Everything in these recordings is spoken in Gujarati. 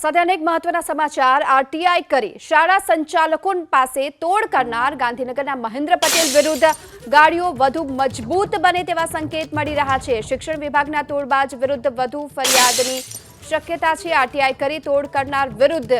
સાથે અનેક મહત્વના સમાચાર. આરટીઆઈ કરી શાળા સંચાલકો પાસે તોડ કરનાર. ગાંધીનગરના મહેન્દ્ર પટેલ વિરુદ્ધ ગાડીઓ વધુ મજબૂત બને તેવા સંકેત મળી રહ્યા છે. શિક્ષણ વિભાગના તોડબાજ વિરુદ્ધ વધુ ફરિયાદની શક્યતા છે. આરટીઆઈ કરી તોડ કરનાર વિરુદ્ધ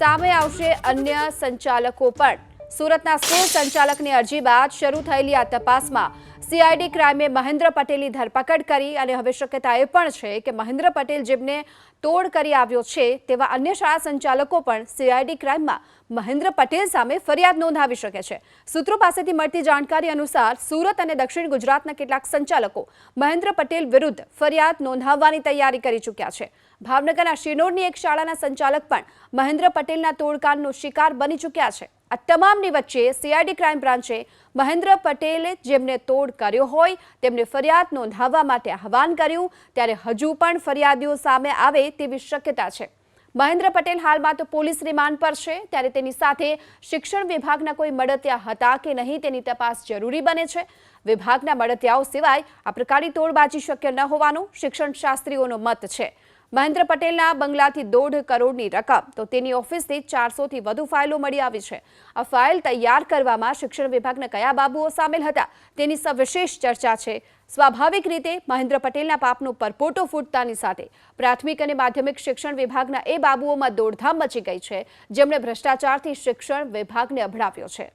સામે આવશે અન્ય સંચાલકો પણ. સુરતના સ્કૂલ સંચાલકની અરજી બાદ શરૂ થયેલી આ તપાસમાં સીઆઈડી ક્રાઇમે મહેન્દ્ર પટેલની ધરપકડ કરી અને હવે શક્યતા એ પણ છે કે મહેન્દ્ર પટેલ જેમને તોડ કરી આવ્યો છે તેવા અન્ય શાળા સંચાલકો પણ સીઆઈડી ક્રાઇમમાં મહેન્દ્ર પટેલ સામે ફરિયાદ નોંધાવી શકે છે. સૂત્રો પાસેથી મળતી જાણકારી અનુસાર સુરત અને દક્ષિણ ગુજરાતના કેટલાક સંચાલકો મહેન્દ્ર પટેલ વિરુદ્ધ ફરિયાદ નોંધાવવાની તૈયારી કરી ચૂક્યા છે. ભાવનગરના શિનોરની એક શાળાના સંચાલક પણ મહેન્દ્ર પટેલના તોડકાંડનો શિકાર બની ચૂક્યા છે. આ તમામની વચ્ચે સીઆઈડી ક્રાઇમ બ્રાન્ચે મહેન્દ્ર પટેલે જેમને તોડ કર્યો હોય, તેમને ફરિયાદ નોંધાવવા માટે આહવાન કર્યું, ત્યારે હજુ પણ ફરિયાદીઓ સામે આવે તેવી શક્યતા છે. મહેન્દ્ર પટેલ હાલમાં તો પોલીસ રિમાન્ડ પર છે, ત્યારે તેની સાથે શિક્ષણ વિભાગના કોઈ મળતિયા હતા કે નહીં તેની તપાસ જરૂરી બને છે. વિભાગના મળતિયાઓ સિવાય આ પ્રકારની તોડબાજી શક્ય ન હોવાનું શિક્ષણ શાસ્ત્રીઓનો મત છે. મહેન્દ્ર પટેલના બંગલાથી દોઢ કરોડની રકમ. તો તેની ઓફિસથી ચારસોથી વધુ ફાઇલો મળી આવી છે. આ ફાઇલ તૈયાર કરવામાં શિક્ષણ વિભાગના કયા બાબુઓ સામેલ હતા તેની સવિશેષ ચર્ચા છે. સ્વાભાવિક રીતે મહેન્દ્ર પટેલના પાપનો પરપોટો ફૂટતાની સાથે પ્રાથમિક અને માધ્યમિક શિક્ષણ વિભાગના એ બાબુઓમાં દોડધામ મચી ગઈ છે. જેમણે ભ્રષ્ટાચારથી શિક્ષણ વિભાગને અભડાવ્યો છે.